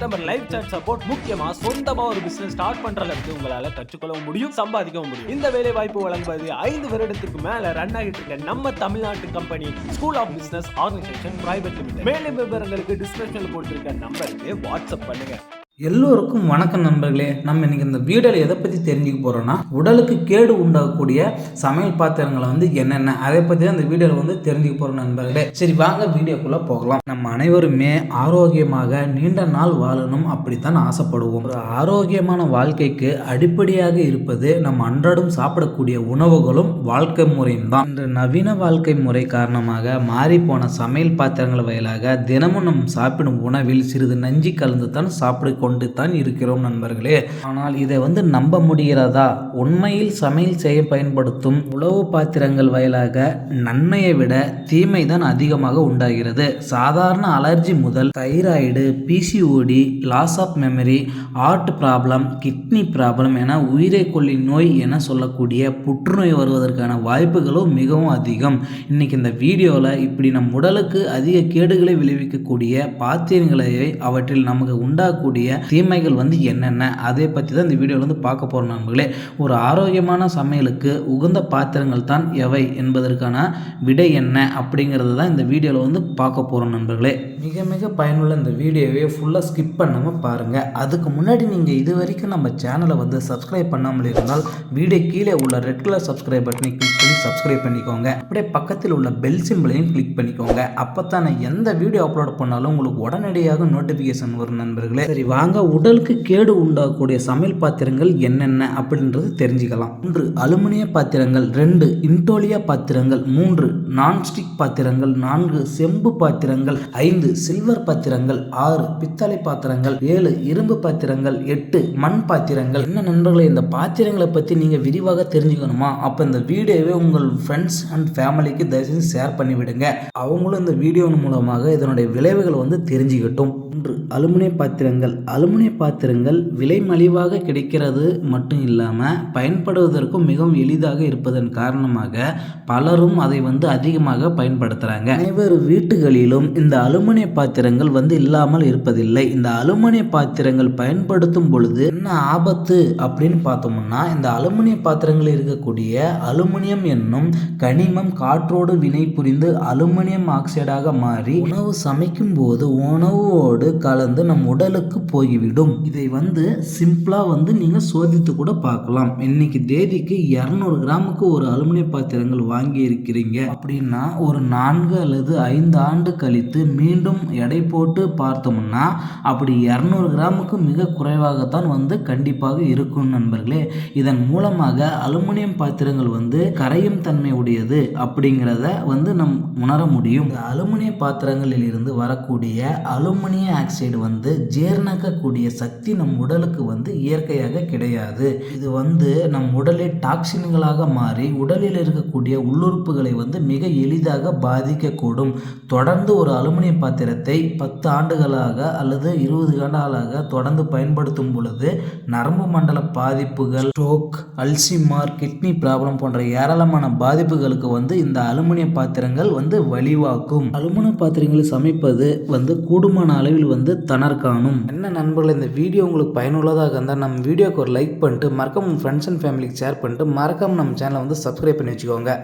customer life chat support முக்கியமா சொந்தமா ஒரு பிசினஸ் ஸ்டார்ட் பண்ற அளவுக்கு உங்களால கற்றுக்கொள்ளவும் முடியும் சம்பாதிக்கவும் முடியும். இந்த வேலை வாய்ப்பு வழங்குவது ஐந்து வருடத்துக்கு மேல ரன் ஆகிட்டு இருக்க நம்ம தமிழ்நாட்டு company school of business organization private limited மேலும் விவரங்களுக்கு டிஸ்கிரிப்ஷன்ல கொடுத்திருக்க நம்பருக்கு வாட்ஸ்அப் பண்ணுங்க. எல்லோருக்கும் வணக்கம் நண்பர்களே. நம்ம இன்றைக்கி இந்த வீடியோவில் எதை பற்றி தெரிஞ்சுக்க போகிறோன்னா உடலுக்கு கேடு உண்டாகக்கூடிய சமையல் பாத்திரங்களை வந்து என்னென்ன? அதை பற்றி தான் இந்த வீடியோவில் வந்து தெரிஞ்சுக்க போகிறோம் நண்பர்களே. சரி வாங்க வீடியோக்குள்ளே போகலாம். நம்ம அனைவருமே ஆரோக்கியமாக நீண்ட நாள் வாழணும் அப்படித்தான் ஆசைப்படுவோம். ஒரு ஆரோக்கியமான வாழ்க்கைக்கு அடிப்படையாக இருப்பது நம்ம அன்றாடம் சாப்பிடக்கூடிய உணவுகளும் வாழ்க்கை முறையும் தான். இன்று நவீன வாழ்க்கை முறை காரணமாக மாறிப்போன சமையல் பாத்திரங்கள் வயலாக தினமும் நம் சாப்பிடும் உணவில் சிறிது நஞ்சு கலந்து தான் சாப்பிட கொண்டு தான் இருக்கிறோம் நண்பர்களே. ஆனால் இதை வந்து நம்ப முடிகிறதா? உண்மையில் சமையல் செய்ய பயன்படுத்தும் உணவு பாத்திரங்கள் வயலாக நன்மையை விட தீமை தான் அதிகமாக உண்டாகிறது. சாதாரண அலர்ஜி முதல் thyroid PCOD loss of memory heart problem kidney problem என உயிரை கொல்லி நோய் என சொல்லக்கூடிய புற்றுநோய் வருவதற்கான வாய்ப்புகளும் மிகவும் அதிகம். இன்னைக்கு இந்த வீடியோவில் இப்படி நம் உடலுக்கு அதிக கேடுகளை விளைவிக்கக்கூடிய பாத்திரங்களை அவற்றில் நமக்கு உண்டாகக்கூடிய தீமைகள் வந்து என்னென்ன? அதை பற்றி தான் இந்த வீடியோவில் வந்து பார்க்க போகிறோம் நண்பர்களே. ஒரு ஆரோக்கியமான சமையலுக்கு உகந்த பாத்திரங்கள் தான் எவை என்பதற்கான விடை என்ன அப்படிங்கிறது தான் இந்த வீடியோவில் வந்து பார்க்க போகிறோம் நண்பர்களே. மிக மிக பயனுள்ள இந்த வீடியோவை ஃபுல்லாக ஸ்கிப் பண்ணாமல் பாருங்கள் அதுக்கு முன்னாடி நீங்கள் இது வரைக்கும் நம்ம சேனலை வந்து சப்ஸ்கிரைப் பண்ணாமல் இருந்தால் வீடியோ கீழே உள்ள ரெட் கலர் சப்ஸ்கிரைப் பட்டனை கிளிக் பண்ணி சப்ஸ்கிரைப் பண்ணிக்கோங்க. அப்படியே பக்கத்தில் உள்ள பெல் சிம்பிளையும் கிளிக் பண்ணிக்கோங்க. அப்போ தானே எந்த வீடியோ அப்லோட் பண்ணாலும் உங்களுக்கு உடனடியாக நோட்டிஃபிகேஷன் வரும் நண்பர்களே. சரி வாங்க உடலுக்கு கேடு உண்டாகக்கூடிய சமையல் பாத்திரங்கள் என்னென்ன அப்படின்றது தெரிஞ்சுக்கலாம். ஒன்று அலுமினிய பாத்திரங்கள். ரெண்டு இன்டோலியா பாத்திரங்கள். மூன்று நான்ஸ்டிக் பாத்திரங்கள் நான்கு செம்பு பாத்திரங்கள் ஐந்து சில்வர் பாத்திரங்கள் ஆறு பித்தளை பாத்திரங்கள் ஏழு இரும்பு பாத்திரங்கள் எட்டு மண் பாத்திரங்கள். என்ன நண்பர்களே இந்த பாத்திரங்களை பற்றி நீங்கள் விரிவாக தெரிஞ்சுக்கணுமா? அப்போ இந்த வீடியோவை உங்கள் ஃப்ரெண்ட்ஸ் அண்ட் ஃபேமிலிக்கு தயவுசெய்து ஷேர் பண்ணிவிடுங்க. அவங்களும் இந்த வீடியோ மூலமாக இதனுடைய விளைவுகள் வந்து தெரிஞ்சுக்கட்டும். ஒன்று அலுமினிய பாத்திரங்கள். அலுமினிய பாத்திரங்கள் விலை மலிவாக கிடைக்கிறது மட்டும் இல்லாமல் பயன்படுவதற்கும் மிகவும் எளிதாக இருப்பதன் காரணமாக பலரும் அதை வந்து அதிகமாக பயன்படுத்துகிறாங்க அனைவர் வீட்டுகளிலும் இந்த அலுமினிய பாத்திரங்கள் வந்து இல்லாமல் இருப்பதில்லை. இந்த அலுமினிய பாத்திரங்கள் பயன்படுத்தும் பொழுது என்ன ஆபத்து அப்படின்னு பார்த்தோம்னா இந்த அலுமினிய பாத்திரங்களில் இருக்கக்கூடிய அலுமினியம் என்னும் கனிமம் காற்றோடு வினை புரிந்து அலுமினியம் ஆக்சைடாக மாறி உணவு சமைக்கும் போது உணவோடு கலந்து நம் உடலுக்கு போய்விடும். இதை வந்து சிம்பிளாக வந்து நீங்கள் சோதித்து கூட பார்க்கலாம். இன்னைக்கு தேதிக்கு இரநூறு கிராமுக்கு ஒரு அலுமினிய பாத்திரங்கள் வாங்கி இருக்கிறீங்க அப்படின்னா ஒரு நான்கு அல்லது ஐந்து ஆண்டு கழித்து மீண்டும் எடை போட்டு பார்த்தோம்னா அப்படி இரநூறு கிராமுக்கு மிக குறைவாகத்தான் வந்து கண்டிப்பாக இருக்கும் நண்பர்களே. இதன் மூலமாக அலுமினியம் பாத்திரங்கள் வந்து கரையும் தன்மை உடையது அப்படிங்கிறத வந்து நம் உணர முடியும். அலுமினிய பாத்திரங்களில் இருந்து வரக்கூடிய அலுமினிய ஆக்சைடு வந்து ஜீர்ணக்கக்கூடிய சக்தி நம் உடலுக்கு வந்து இயற்கையாக கிடையாது. இது வந்து நம் உடலில் டாக்ஸின்களாக மாறி உடலில் இருக்கக்கூடிய உள்ளுறுப்புகளை வந்து மிக மிக எளிதாக பாதிக்கக்கூடும். தொடர்ந்து ஒரு அலுமினியம் பாத்திரத்தை பத்து ஆண்டுகளாக அல்லது இருபது ஆண்டுகளாக தொடர்ந்து பயன்படுத்தும் பொழுது நரம்பு மண்டல பாதிப்புகள் ஸ்ட்ரோக் அல்சிமார் கிட்னி ப்ராப்ளம் போன்ற ஏராளமான பாதிப்புகளுக்கு வந்து இந்த அலுமினிய பாத்திரங்கள் வந்து வழிவாக்கும். அலுமினிய பாத்திரங்களை சமைப்பது வந்து கூடுமான அளவில் வந்து தணர் காணும் என்ன நண்பர்கள் இந்த வீடியோ உங்களுக்கு பயனுள்ளதாக இருந்தால் நம்ம வீடியோக்கு ஒரு லைக் பண்ணிட்டு மறக்காம உங்கள் ஃப்ரெண்ட்ஸ் அண்ட் ஃபேமிலிக்கு ஷேர் பண்ணிட்டு மறக்காம நம்ம சேனலை வந்து சப்ஸ்கிரைப் பண்ணி வச்சுக்கோங்க.